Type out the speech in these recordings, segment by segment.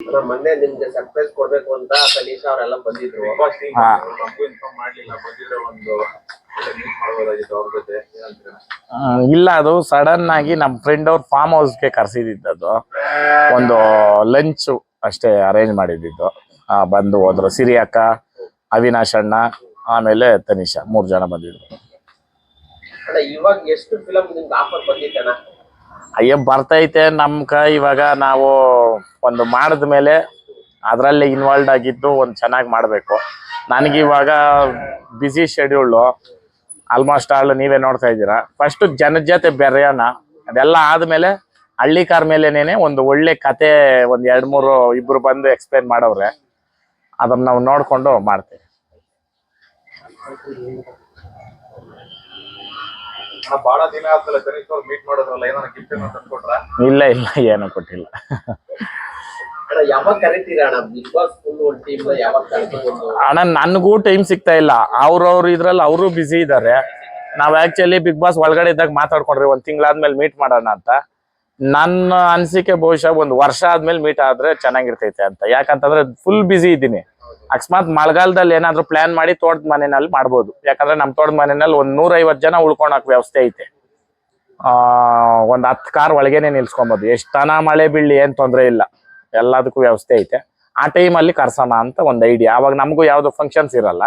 ಮೊನ್ನೆ ನಿಮ್ಗೆ ಸರ್ಪ್ರೈಸ್ ಕೊಡ್ಬೇಕು ಅಂತ ಕನೀಶಾ ಅವರೆಲ್ಲ ಬಂದಿದ್ರು. ಹಾ. ನಮಗೂ ಇನ್ಫಾರ್ಮ್ ಮಾಡ್ಲಿಲ್ಲ. ಬಂದಿದ್ರೆ ಒಂದು ಮೀಟ್ ಮಾಡ್ಬೋದಾಗಿತ್ತು ಅವ್ರ ಜೊತೆ. ಏನಂತೀರ ಇಲ್ಲ ಅದು ಸಡನ್ ಆಗಿ ನಮ್ಮ ಫ್ರೆಂಡ್ ಅವ್ರ ಫಾರ್ಮ್ ಹೌಸ್ಗೆ ಕರ್ಸಿದ್ದು ಒಂದು ಲಂಚ್ ಅಷ್ಟೇ ಅರೇಂಜ್ ಮಾಡಿದ್ದು ಬಂದು ಹೋದ್ರು. ಸಿರಿ ಅಕ್ಕ ಅವಿನಾಶ್ ಅಣ್ಣ ಆಮೇಲೆ ತನಿಷಾ ಮೂರ್ ಜನ ಬಂದಿದ್ರು. ಅಣ್ಣ ಇವಾಗ ಎಷ್ಟು ಫಿಲಮ್ ನಿಮ್ಗೆ ಆಫರ್ ಬಂದಿತ್ತಣ್ಣ? ಅಯ್ಯ, ಬರ್ತೈತೆ ನಮ್ಕ. ಇವಾಗ ನಾವು ಒಂದು ಮಾಡಿದ ಮೇಲೆ ಅದರಲ್ಲಿ ಇನ್ವಾಲ್ವ್ ಆಗಿದ್ದು ಒಂದು ಚೆನ್ನಾಗಿ ಮಾಡಬೇಕು. ನನಗೆ ಇವಾಗ ಬ್ಯುಸಿ ಶೆಡ್ಯೂಲು ಆಲ್ಮೋಸ್ಟ್ ಆಲ್ ನೀವೇ ನೋಡ್ತಾ ಇದ್ದೀರಾ. ಫಸ್ಟ್ ಜನದ ಜೊತೆ ಬೆರೆಯೋಣ ಅದೆಲ್ಲ ಆದಮೇಲೆ ಹಳ್ಳಿ ಕಾರ್ ಮೇಲೆನೇನೆ ಒಂದು ಒಳ್ಳೆ ಕತೆ ಒಂದು ಎರಡು ಮೂರು ಇಬ್ರು ಬಂದು ಎಕ್ಸ್ಪ್ಲೇನ್ ಮಾಡವ್ರೆ. ಅದನ್ನ ನಾವು ನೋಡ್ಕೊಂಡು ಮಾಡ್ತೀವಿ. ಬಹಳ ದಿನ ಆದ್ಮೇಲೆ ಅವ್ರು ಮೀಟ್ ಮಾಡೋದ್ರಲ್ಲ ಏನಾರ ಗಿಫ್ಟ್ ಏನೋ ತಂದ್ಕೊಟ್ರ? ಇಲ್ಲ ಇಲ್ಲ ಏನೂ ಕೊಟ್ಟಿಲ್ಲ. ಅಣ್ಣ ಯಾವಾಗ ಕರಿತೀರಾ ಅಣ್ಣ? ಬಿಗ್ ಬಾಸ್ ಫುಲ್ ಒಂದು ಟೀಮ್ ಯಾವಾಗ ಕರ್ಕೊಂಡು ಅಣ್ಣ ನನಗೂ ಟೈಮ್ ಸಿಗ್ತಾ ಇಲ್ಲ. ಅವ್ರವ್ರು ಇದ್ರಲ್ಲಿ ಅವರು ಬಿಸಿ ಇದ್ದಾರೆ ನಾವ್ ಆಕ್ಚುಲಿ ಬಿಗ್ ಬಾಸ್ ಒಳಗಡೆ ಇದ್ದಾಗ ಮಾತಾಡ್ಕೊಂಡ್ರಿ ಒಂದ್ ತಿಂಗಳಾದ್ಮೇಲೆ ಮೀಟ್ ಮಾಡೋಣ ಅಂತ. ನನ್ನ ಅನಿಸಿಕೆ ಬಹುಶಃ ಒಂದ್ ವರ್ಷ ಆದ್ಮೇಲೆ ಮೀಟ್ ಆದ್ರೆ ಚೆನ್ನಾಗಿರ್ತೈತೆ ಅಂತ. ಯಾಕಂತಂದ್ರೆ ಫುಲ್ ಬಿಸಿ ಇದ್ದೀನಿ. ಅಕಸ್ಮಾತ್ ಮಳೆಗಾಲದಲ್ಲಿ ಏನಾದ್ರು ಪ್ಲಾನ್ ಮಾಡಿ ತೋಟದ ಮನೆಯಲ್ಲಿ ಮಾಡ್ಬೋದು. ಯಾಕಂದ್ರೆ ನಮ್ ತೋಟದ ಮನೆಯಲ್ಲಿ ಒಂದ್ ನೂರ ಜನ ಉಳ್ಕೊಳಕ್ ವ್ಯವಸ್ಥೆ ಐತೆ. ಆ, ಒಂದ್ ಹತ್ತು ಕಾರ್ ಒಳಗೇನೆ ನಿಲ್ಸ್ಕೊಬೋದು. ಎಷ್ಟನ ಮಳೆ ಬೀಳಿ ಏನ್ ತೊಂದ್ರೆ ಇಲ್ಲ. ಎಲ್ಲದಕ್ಕೂ ವ್ಯವಸ್ಥೆ ಐತೆ. ಆ ಟೈಮಲ್ಲಿ ಕರ್ಸೋಣ ಅಂತ ಒಂದು ಐಡಿಯಾ ಅವಾಗ ನಮಗೂ ಯಾವ್ದು ಫಂಕ್ಷನ್ಸ್ ಇರಲ್ಲ.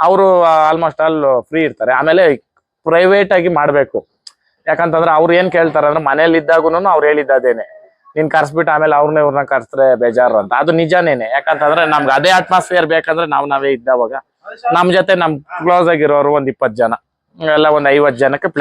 ಅವರು ಆಲ್ಮೋಸ್ಟ್ ಆಲ್ ಫ್ರೀ ಇರ್ತಾರೆ. ಆಮೇಲೆ ಪ್ರೈವೇಟ್ ಆಗಿ ಮಾಡಬೇಕು. ಯಾಕಂತಂದ್ರೆ ಅವ್ರು ಏನ್ ಕೇಳ್ತಾರೆ ಅಂದ್ರೆ ಮನೇಲಿ ಇದ್ದಾಗೂ ಅವ್ರು ಹೇಳಿದ್ದೇನೆ ನೀನ್ ಕರ್ಸ್ಬಿಟ್ಟು ಆಮೇಲೆ ಅವ್ರನ್ನ ಇವ್ರನ್ನ ಕರ್ಸ್ರೆ ಬೇಜಾರು ಅಂತ. ಅದು ನಿಜಾನೇನೆ. ಯಾಕಂತಂದ್ರೆ ನಮ್ಗೆ ಅದೇ ಅಟ್ಮಾಸ್ಫಿಯರ್ ಬೇಕಂದ್ರೆ ನಾವು ನಾವೇ ಇದ್ದಾವಾಗ ನಮ್ ಜೊತೆ ನಮ್ ಕ್ಲೋಸ್ ಆಗಿರೋರು ಒಂದ್ ಇಪ್ಪತ್ತು ಜನ. ಎಲ್ಲ ಒಂದ್ ಐವತ್ ಜನಕ್ಕೆ ಪ್ಲಾನ್